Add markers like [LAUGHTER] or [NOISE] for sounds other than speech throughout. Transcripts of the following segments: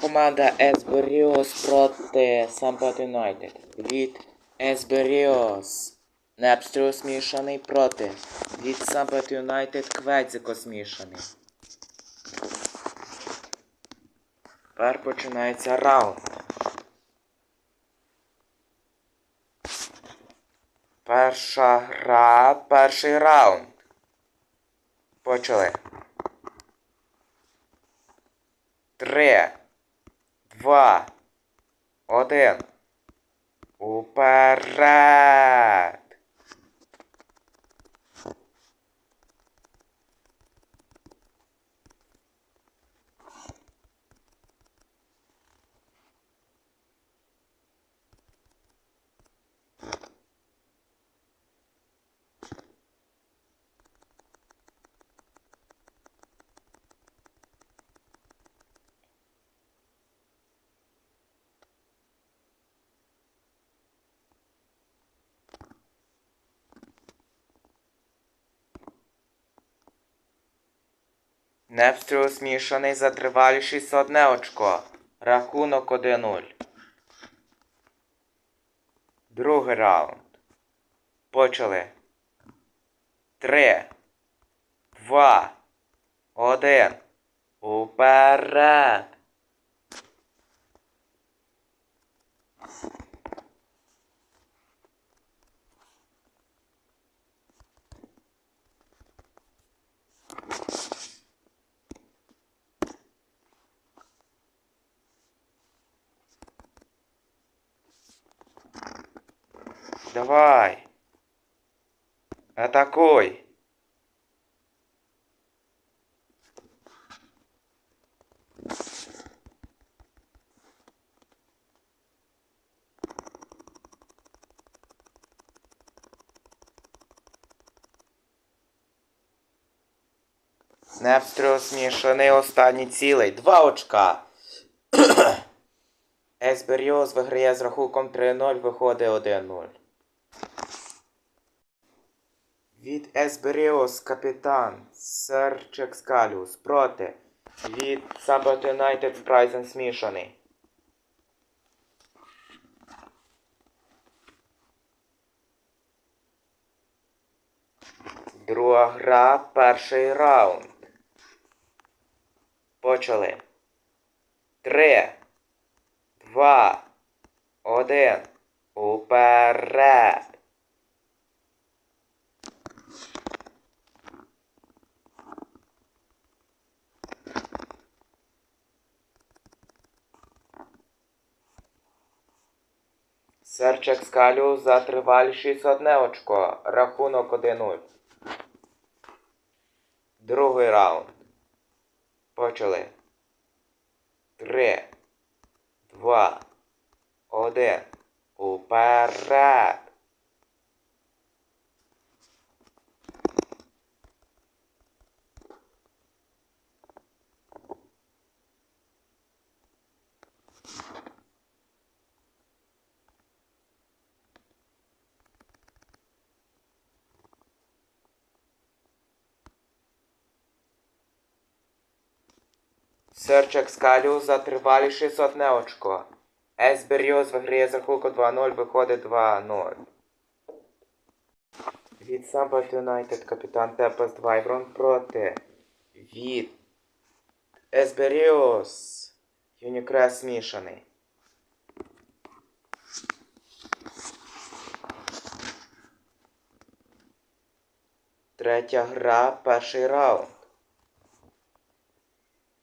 Команда Есберіос проти Сампат Юнайтед. Від Есберіос. Непстріо змішаний проти. Від Сампат Юнайтед Кведзико змішаний. Тепер починається раунд. Перша гра, перший раунд. Почали. Три, два, один. Уперед! Непстріл змішаний за тривалішість одне очко. Рахунок 1-0. Другий раунд. Почали. Три. Два. Один. Уперед. Давай. Атакуй. Невстріл змішаний останній цілий. Два очка. [CLEARS THROAT] Есберіос виграє з рахунком 3-0, виходить 1-0. Есберіос капітан Сер Чекскаліус проти. Від Сабат Юнайтед Прайзен змішаний. Друга гра, перший раунд. Почали. Три, два, один. Уперед. Серчик скалю за тривалішість одне очко. Рахунок 1-0. Другий раунд. Почали. Три. Два. Один. Уперед. Серчик скалю за тривалішість одне очко. Есберіос виграє з рахунку 2-0, виходить 2-0. Від Самбат Юнайтед капітан Тепес Двайброн проти. Від Есберіос. Юнікрес змішаний. Третя гра, перший раунд.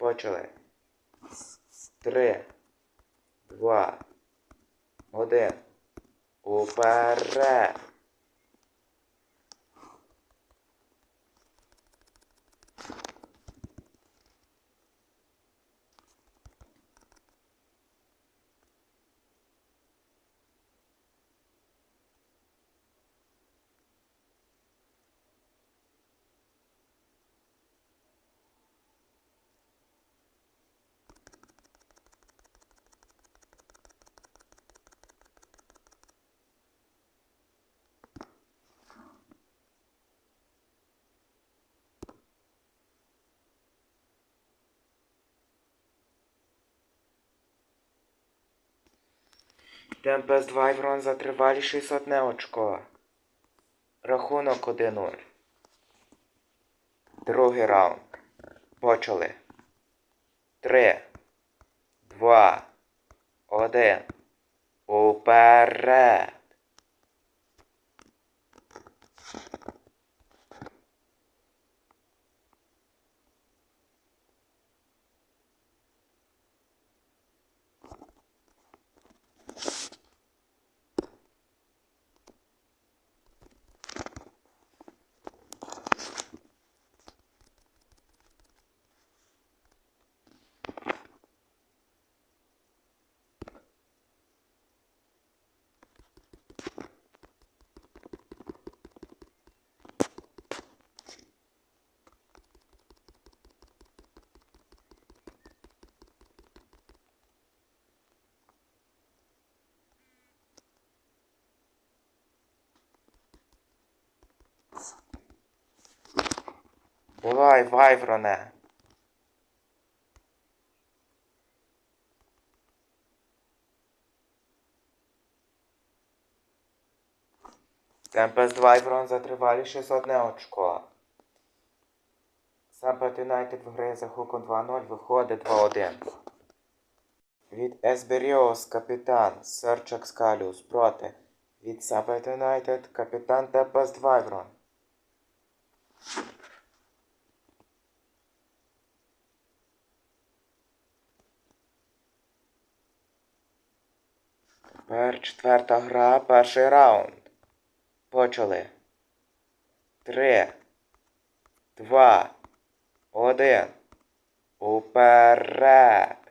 Почали. Три. Два. Один. Уперед. Темпест Вайврон за тривалішість одне очко. Рахунок 1-0. Другий раунд. Почали. Три. Два. Один. Уперед. Давай, Вайвроне. Темпест Вайврон за тривалішість одне очко. Сампет Юнайтед виграє за хуком 2-0, виходить 2-1. Від Есберіос капітан Серчак Скаліус проти. Від Сампет Юнайтед капітан Темпест Вайврон. Тепер четверта гра, перший раунд. Почали. Три. Два. Один. Уперед.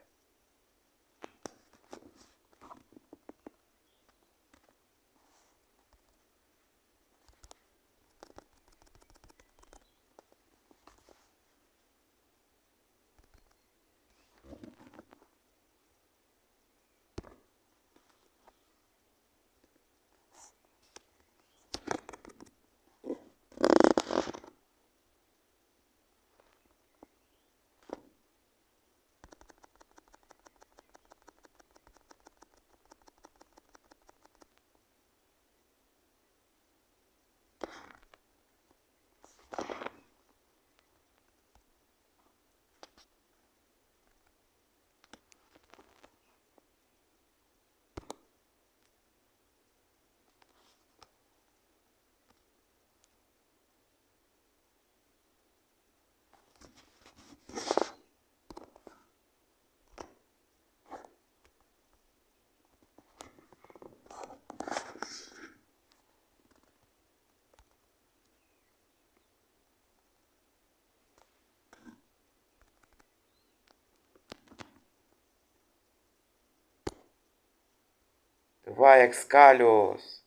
Два екскаліус.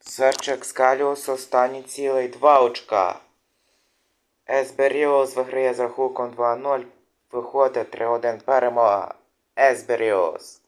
Серч екскаліус останній цілий. Два очка. Есберіус виграє з рахунком 2-0. Виходить 3-1 перемога. Есберіус.